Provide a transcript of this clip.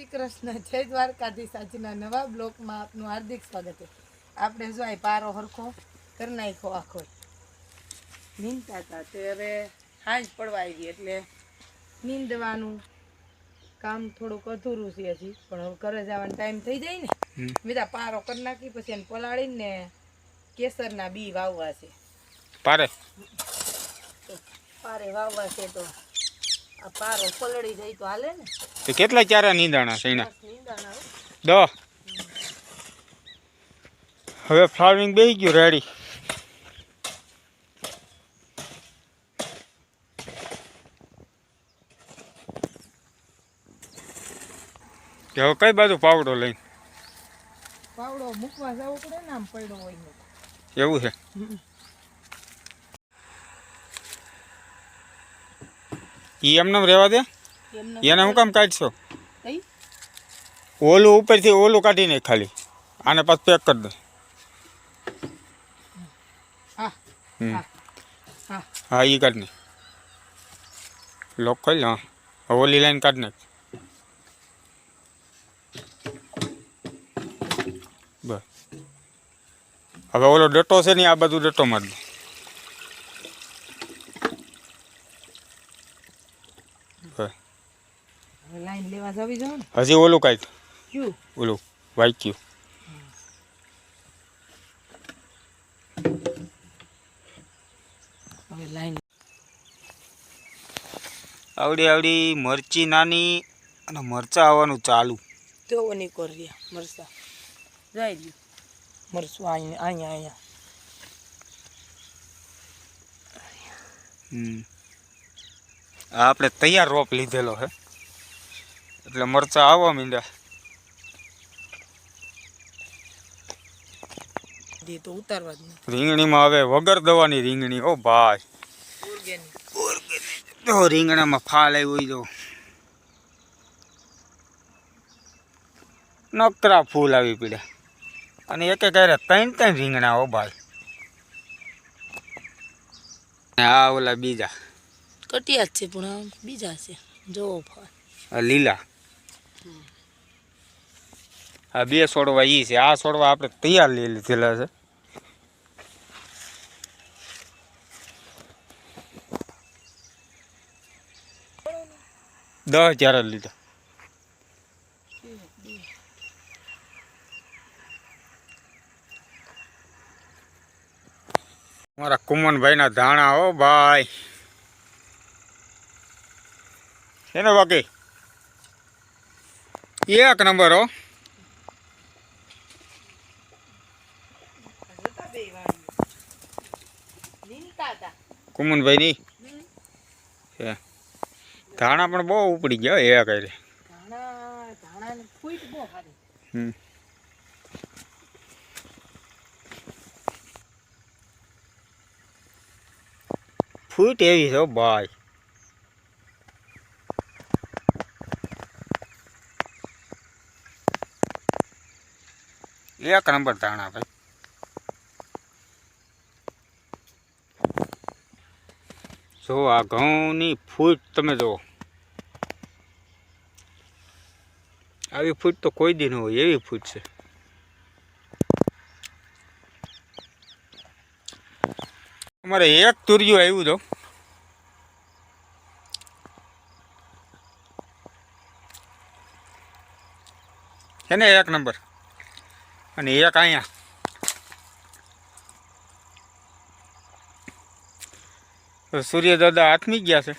શ્રી કૃષ્ણ. જય દ્વારકાધીશ. આજના નવા બ્લોકમાં આપનું હાર્દિક સ્વાગત છે. આપણે જો આ પારો હરખો કરી નાખ્યો આખો. નીંદતા હતા. તે હવે હાંજ પડવા આવી એટલે નીંદવાનું કામ થોડુંક અધૂરું છે હજી. પણ હવે ઘરે જવાનો ટાઈમ થઈ જાય ને. બીજા પારો કરી નાખી પછી એને પલાળીને કેસરના બી વાવવા છે. પારે? પારે વાવવા છે તો આ પારો પલળી જાય તો હાલે ને. તો કેટલા ચારા નીંદાણા બસ નીંદાણા હવે ફ્લાવરિંગ બેસી ગયું રેડી. હવે કઈ બાજુ પાવડો લઈને? પાવડો મૂકવા જવું પડે ને આમ પડ્યો હોય એવું છે? ઈ એમને રહેવા દે? એને હું કામ કાઢશો? કઈ ઓલું ઉપરથી ઓલું કાઢી નાખ ખાલી. આને પાછું પેક કરી દે. હા હમ. હા હા. હા એ કાઢ નાખ લોક ખોલ હા. હવે ઓલી લાઈન કાઢ નાખ બસ. હવે ઓલો ડટો છે ને આ બધું ડટો માર દે. બસ. હવે લાઈન લેવા જવી જો હજી ઓલું કાઢ ક્યુ? ઓલું વાંચ્યું. હવે લાઈન આવડી આવડી મરચી નાની અને મરચા આવવાનું ચાલુ. તેવો નહીં કર્યા મરચા. જાય ગયું મરચું અહીંયા અહીંયા અહીંયા હમ. આપણે તૈયાર રોપ લીધેલો છે એટલે મરચા આવવા મીંડા દે તો ઉતારવા રીંગણીમાં હવે વગર દવાની રીંગણી ઓ ભાઈ. જો રીંગણામાં ફાલ આવ્યું જો નકરા ફૂલ આવી પીડ્યા. અને એક એક ત્રણ ત્રણ રીંગણા ઓ ભાઈ. આ ઓલા બીજા. કટિયા છે પણ બીજા છે. જોવો ફળ. લીલા. આ બે છોડવા ઈ છે. આ છોડવા આપણે તૈયાર લઈ લીધેલા છે. દસ હજાર લીધા. મારા કુમનભાઈના ધાણા, હો ભાઈ. એને બાકી એક નંબર હો. કુમનભાઈ ની ધાણા પણ બહુ ઉપડી ગયા એક હારે. ફૂટ એવી છે ભાઈ. એક નંબર દાણા ભાઈ. જો આ ઘઉંની ફૂટ તમે જુઓ. આવી ફૂટ તો કોઈ દી ન હોય, એવી ફૂટ છે. અમારે એક તુરિયું આવ્યું તો. એને એક નંબર. અને એક અહીંયા. સૂર્ય દાદા હાથમી ગયા છે.